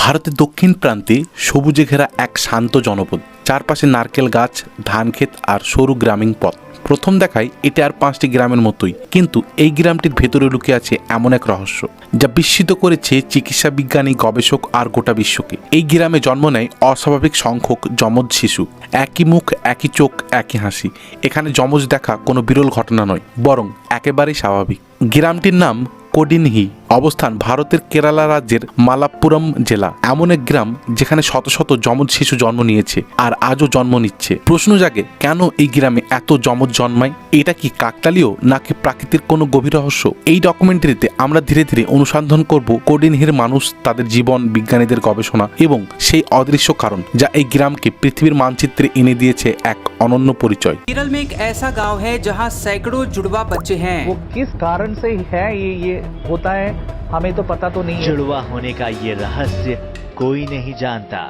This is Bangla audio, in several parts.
ভারতের দক্ষিণ প্রান্তে সবুজে ঘেরা এক শান্ত জনপদ। চারপাশে নারকেল গাছ ধানক্ষেত আর সরু গ্রামীণ পথ। প্রথম দেখায় এটা আর পাঁচটি গ্রামের মতোই, কিন্তু এই গ্রামটির ভেতরে লুকে আছে এমন এক রহস্য, যা বিস্মিত করেছে চিকিৎসা বিজ্ঞানী, গবেষক আর গোটা বিশ্বকে। এই গ্রামে জন্ম নেয় অস্বাভাবিক সংখ্যক যমজ শিশু। একই মুখ, একই চোখ, একই হাসি। এখানে যমজ দেখা কোনো বিরল ঘটনা নয়, বরং একেবারেই স্বাভাবিক। গ্রামটির নাম কোডিনহি। অবস্থান ভারতের কেরালা রাজ্যের মালাপ্পুরম জেলা এমন এক গ্রাম যেখানে শত শত যমজ শিশু জন্ম নিয়েছে আর আজও জন্ম নিচ্ছে প্রশ্ন জাগে কেন এই গ্রামে এত যমজ জন্মায় এটা কি কাকতালীয় নাকি প্রাকৃতিক কোনো গভীর রহস্য এই ডকুমেন্টারিতে আমরা ধীরে ধীরে অনুসন্ধান করব কোডিনহির মানুষ তাদের জীবন বিজ্ঞানীদের গবেষণা এবং সেই অদৃশ্য কারণ যা এই গ্রামকে পৃথিবীর মানচিত্রে এনে দিয়েছে এক অনন্য পরিচয় केरल में एक ऐसा गांव है जहां सैकड़ों जुड़वा बच्चे हैं वो किस कारण से है ये ये होता है हमें तो पता तो नहीं है जुड़वा होने का ये रहस्य कोई नहीं जानता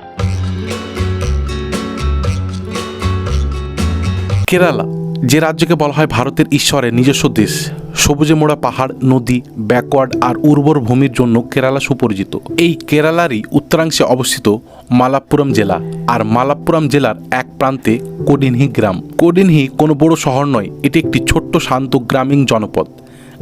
কেরালা যে রাজ্যকে বলা হয় ভারতের ঈশ্বরের নিজস্ব দেশ সবুজে মোড়া পাহাড় নদী ব্যাকওয়ার্ড আর উর্বর ভূমির জন্য কেরালা সুপরিচিত এই কেরালারই উত্তরাংশে অবস্থিত মালাপ্পুরম জেলা আর মালাপ্পুরম জেলার এক প্রান্তে কোডিনহি গ্রাম কোডিনহি কোনো বড় শহর নয় এটি একটি ছোট্ট শান্ত গ্রামীণ জনপদ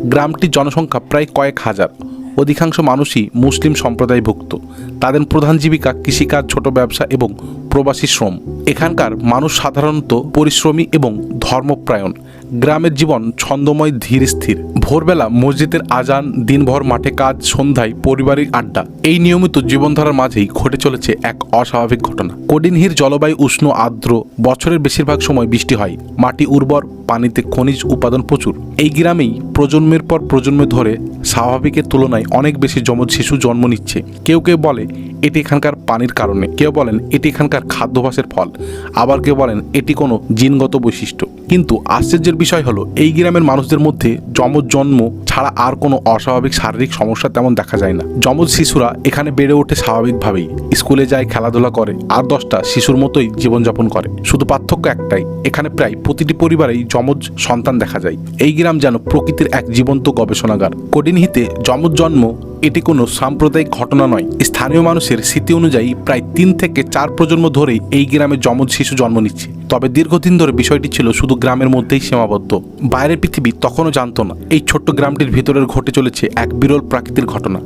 গ্রামটির জনসংখ্যা প্রায় কয়েক হাজার অধিকাংশ মানুষই মুসলিম সম্প্রদায়ভুক্ত। তাদের প্রধান জীবিকা কৃষিকাজ ছোট ব্যবসা এবং প্রবাসী শ্রম। এখানকার মানুষ সাধারণত পরিশ্রমী এবং ধর্মপ্রায়ণ। গ্রামের জীবন ছন্দময়, ধীর, স্থির। ভোরবেলা মসজিদের আজান, দিনভর মাঠে কাজ, সন্ধ্যায় পারিবারিক আড্ডা। এই নিয়মিত জীবনধারার মাঝেই ঘটে চলেছে এক অস্বাভাবিক ঘটনা। কোডিনহির জলবায়ু উষ্ণ, আর্দ্র, বছরের বেশিরভাগ সময় বৃষ্টি হয়। মাটি উর্বর, পানিতে খনিজ উপাদান প্রচুর। এই গ্রামেই প্রজন্মের পর প্রজন্ম ধরে স্বাভাবিকের তুলনায় অনেক বেশি যমজ শিশু জন্ম নিচ্ছে। কেউ কেউ বলে, এটি এখানকার পানির কারণে। কেউ বলেন, এটি এখানকার খাদ্যাভ্যাসের ফল। আবার কেউ বলেন এটি কোনো জিনগত বৈশিষ্ট্য। কিন্তু আশ্চর্যের বিষয় হলো, এই গ্রামের মানুষদের মধ্যে যমজ জন্ম ছাড়া আর কোনো অস্বাভাবিক শারীরিক সমস্যা তেমন দেখা যায় না। যমজ শিশুরা এখানে বেড়ে ওঠে স্বাভাবিকভাবেই। স্কুলে যায়, খেলাধুলা করে আর দশটা শিশুর মতোই জীবনযাপন করে। শুধু পার্থক্য একটাই, এখানে প্রায় প্রতিটি পরিবারেই যমজ সন্তান দেখা যায়। এই গ্রাম যেন প্রকৃতির এক জীবন্ত গবেষণাগার। কোডিনহিতে যমজ জন্ম এটি কোনো সাম্প্রদায়িক ঘটনা নয়। স্থানীয় মানুষের স্মৃতি অনুযায়ী প্রায় তিন থেকে চার প্রজন্ম ধরেই এই গ্রামে যমজ শিশু জন্ম নিচ্ছে। তবে দীর্ঘদিন ধরে বিষয়টি ছিল শুধু গ্রামের মধ্যেই সীমাবদ্ধ। বাইরের পৃথিবী তখনও জানতো না। এই ছোট্ট গ্রামটির ভিতরের ঘটে চলেছে এক বিরল প্রাকৃতিক ঘটনা।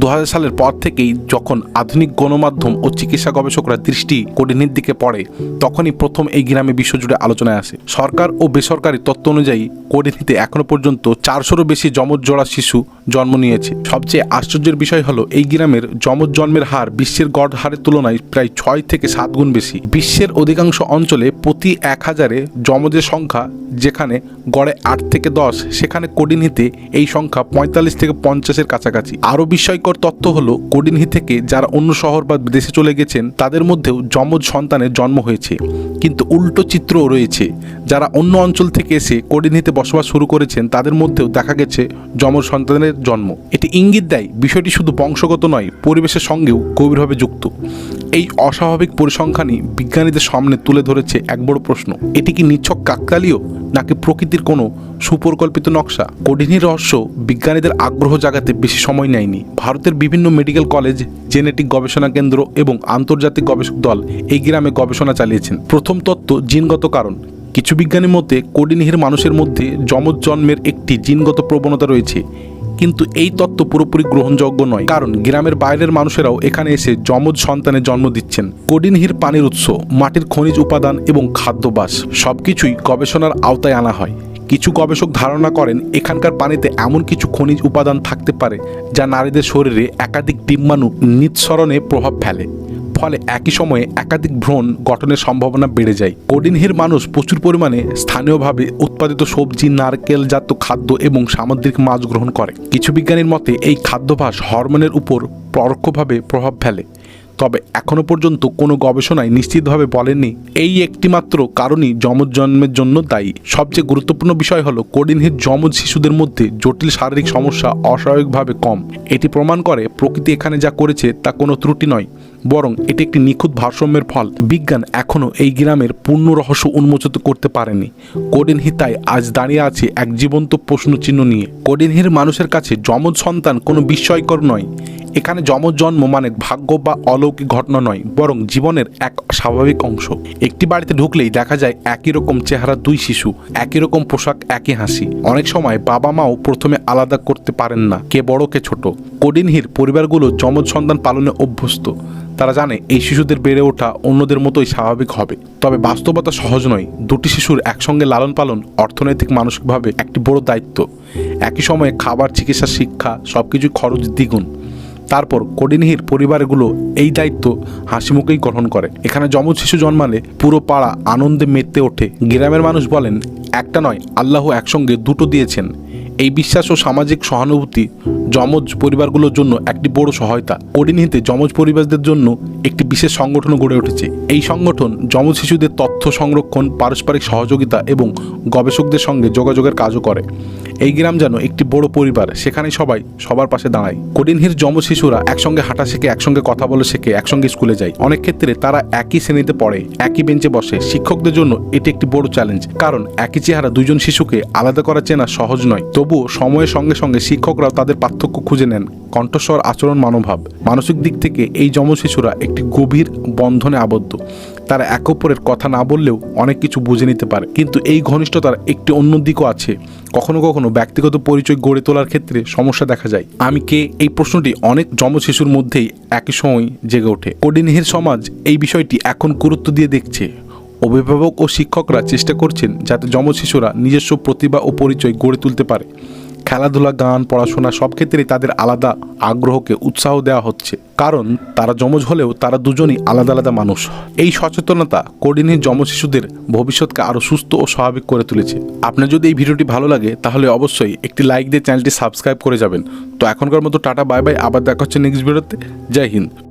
দু হাজার সালের পর থেকেই যখন আধুনিক গণমাধ্যম ও চিকিৎসা গবেষকরা দৃষ্টি কোডিনের দিকে পড়ে, তখনই প্রথম এই গ্রামে বিশ্বজুড়ে আলোচনায় আসে। সরকার ও বেসরকারি তথ্য অনুযায়ী কোডিনিতে এখনও পর্যন্ত চারশোরও বেশি যমজ জোড়া শিশু জন্ম নিয়েছে। সবচেয়ে আশ্চর্যের বিষয় হলো, এই গ্রামের যমজ জন্মের হার বিশ্বের গড় হারের তুলনায় প্রায় ছয় থেকে সাত গুণ বেশি। বিশ্বের অধিকাংশ অঞ্চলে প্রতি এক হাজারে যমজের সংখ্যা যেখানে গড়ে আট থেকে দশ, সেখানে কোডিনহিতে এই সংখ্যা পঁয়তাল্লিশ থেকে পঞ্চাশের কাছাকাছি। আরও বিস্ময়কর তথ্য হলো কোডিনহি থেকে যারা অন্য শহর বা বিদেশে চলে গেছেন, তাদের মধ্যেও যমজ সন্তানের জন্ম হয়েছে। কিন্তু উল্টো চিত্রও রয়েছে, যারা অন্য অঞ্চল থেকে এসে কোডিনহিতে বসবাস শুরু করেছেন, তাদের মধ্যেও দেখা গেছে যমজ সন্তানের জন্ম। এটি ইঙ্গিত দেয়, বিষয়টি শুধু বংশগত নয়, পরিবেশের সঙ্গেও গভীরভাবে যুক্ত। এই অস্বাভাবিক পরিসংখ্যানই বিজ্ঞানীদের সামনে তুলে ধরেছে এক বড় প্রশ্ন। এটি কি নিছক কাকতালীয় নাকি প্রকৃতির কোনো সুপরিকল্পিত নকশা? কোডিনী রহস্য বিজ্ঞানীদের আগ্রহ জাগাতে বেশি সময় নেয়নি। ভারতের বিভিন্ন মেডিকেল কলেজ, জেনেটিক গবেষণা কেন্দ্র এবং আন্তর্জাতিক গবেষক দল এই গ্রামে গবেষণা চালিয়েছেন। প্রথম তত্ত্ব জিনগত কারণ। কিছু বিজ্ঞানীর মধ্যে কোডিনিহির মানুষের মধ্যে যমজ জন্মের একটি জিনগত প্রবণতা রয়েছে। কিন্তু এই তত্ত্ব পুরোপুরি গ্রহণযোগ্য নয়। কারণ গ্রামের বাইরের মানুষেরাও এখানে এসে যমজ সন্তানের জন্ম দিচ্ছেন। কোডিনহির পানির উৎস, মাটির খনিজ উপাদান এবং খাদ্যবাস, সবকিছুই গবেষণার আওতায় আনা হয়। কিছু গবেষক ধারণা করেন, এখানকার পানিতে এমন কিছু খনিজ উপাদান থাকতে পারে, যা নারীদের শরীরে একাধিক ডিম্বাণু নিঃসরণে প্রভাব ফেলে। ফলে একই সময়ে একাধিক ভ্রণ গঠনের সম্ভাবনা বেড়ে যায়। কোডিনহির মানুষ প্রচুর পরিমাণে স্থানীয়ভাবে উৎপাদিত সবজি নারকেলজাত খাদ্য এবং সামুদ্রিক মাছ গ্রহণ করে। কিছু বিজ্ঞানীর মতে, এই খাদ্যাভ্যাস হরমোনের উপর পরোক্ষভাবে প্রভাব ফেলে। তবে এখনও পর্যন্ত কোনো গবেষণায় নিশ্চিতভাবে বলেননি, এই একটিমাত্র কারণই যমজ জন্মের জন্য দায়ী। সবচেয়ে গুরুত্বপূর্ণ বিষয় হলো কোডিনহির যমজ শিশুদের মধ্যে জটিল শারীরিক সমস্যা অস্বাভাবিকভাবে কম। এটি প্রমাণ করে প্রকৃতি এখানে যা করেছে তা কোনো ত্রুটি নয়। বরং এটি একটি নিখুঁত ভারসাম্যের ফল। বিজ্ঞান এখনও এই গ্রামের পূর্ণ রহস্য উন্মোচিত করতে পারেনি। কোডিনহি তাই আজ দাঁড়িয়ে আছে এক জীবন্ত প্রশ্নচিহ্ন নিয়ে। কোডিনহির মানুষের কাছে যমজ সন্তান কোনো বিস্ময়কর নয়। এখানে যমজ জন্ম মানে ভাগ্য বা অলৌকিক ঘটনা নয়, বরং জীবনের এক স্বাভাবিক অংশ। একটি বাড়িতে ঢুকলেই দেখা যায় একই রকম চেহারা দুই শিশু, একই রকম পোশাক, একই হাসি। অনেক সময় বাবা মাও প্রথমে আলাদা করতে পারেন না, কে বড়, কে ছোট। কোডিনহির পরিবারগুলো যমজ সন্তান পালনে অভ্যস্ত। তারা জানে এই শিশুদের বেড়ে ওঠা অন্যদের মতোই স্বাভাবিক হবে। তবে বাস্তবতা সহজ নয়। দুটি শিশুর একসঙ্গে লালন পালন অর্থনৈতিক মানসিকভাবে একটি বড় দায়িত্ব। একই সময়ে খাবার, চিকিৎসা, শিক্ষা সব কিছু খরচ দ্বিগুণ। তারপর কোডিনহির পরিবারগুলো এই দায়িত্ব হাসিমুখেই গ্রহণ করে। এখানে যমজ শিশু জন্মালে পুরো পাড়া আনন্দে মেতে ওঠে। গ্রামের মানুষ বলেন, একটা নয়, আল্লাহ একসঙ্গে দুটো দিয়েছেন। এই বিশ্বাস ও সামাজিক সহানুভূতি যমজ পরিবারগুলোর জন্য একটি বড় সহায়তা। কোডিনহিতে যমজ পরিবারদের জন্য একটি বিশেষ সংগঠন গড়ে উঠেছে। এই সংগঠন যমজ শিশুদের তথ্য সংরক্ষণ, পারস্পরিক সহযোগিতা এবং গবেষকদের সঙ্গে যোগাযোগের কাজও করে। এই গ্রাম যেন একটি বড় পরিবার সেখানে সবাই সবার পাশে দাঁড়ায়। কোডিনহির যমজ শিশুরা একসঙ্গে হাঁটা শেখে, একসঙ্গে কথা বলে শেখে, একসঙ্গে স্কুলে যায়। অনেক ক্ষেত্রে তারা একই শ্রেণীতে পড়ে, একই বেঞ্চে বসে। শিক্ষকদের জন্য এটি একটি বড় চ্যালেঞ্জ, কারণ একই চেহারা দুজন শিশুকে আলাদা করা চেনা সহজ নয়। তবুও সময়ের সঙ্গে সঙ্গে শিক্ষকরাও তাদের পার্থক্য খুঁজে নেন। কণ্ঠস্বর আচরণ মনোভাব। মানসিক দিক থেকে এই যমজ শিশুরা একটি গভীর বন্ধনে আবদ্ধ। তারা একে অপরের কথা না বললেও অনেক কিছু বুঝে নিতে পারে। কিন্তু এই ঘনিষ্ঠতার একটি অন্য দিকও আছে। কখনো কখনো ব্যক্তিগত পরিচয় গড়ে তোলার ক্ষেত্রে সমস্যা দেখা যায়। আমি কে? এই প্রশ্নটি অনেক যমজ শিশুর মধ্যেই একই সময় জেগে ওঠে। কোডিনহির সমাজ এই বিষয়টি এখন গুরুত্ব দিয়ে দেখছে। অভিভাবক ও শিক্ষকরা চেষ্টা করছেন যাতে যমজ শিশুরা নিজস্ব প্রতিভা ও পরিচয় গড়ে তুলতে পারে। খেলাধুলা, গান, পড়াশোনা সব ক্ষেত্রেই তাদের আলাদা আগ্রহকে উৎসাহ দেওয়া হচ্ছে। কারণ তারা যমজ হলেও তারা দুজনই আলাদা আলাদা মানুষ। এই সচেতনতা কোডিনের শিশুদের ভবিষ্যৎকে আরও সুস্থ ও স্বাভাবিক করে তুলেছে। আপনার যদি এই ভিডিওটি ভালো লাগে, তাহলে অবশ্যই একটি লাইক দিয়ে চ্যানেলটি সাবস্ক্রাইব করে যাবেন। তো এখনকার মতো টাটা, বাই বাই, আবার দেখা হচ্ছে নেক্সট ভিডিওতে। জয় হিন্দ।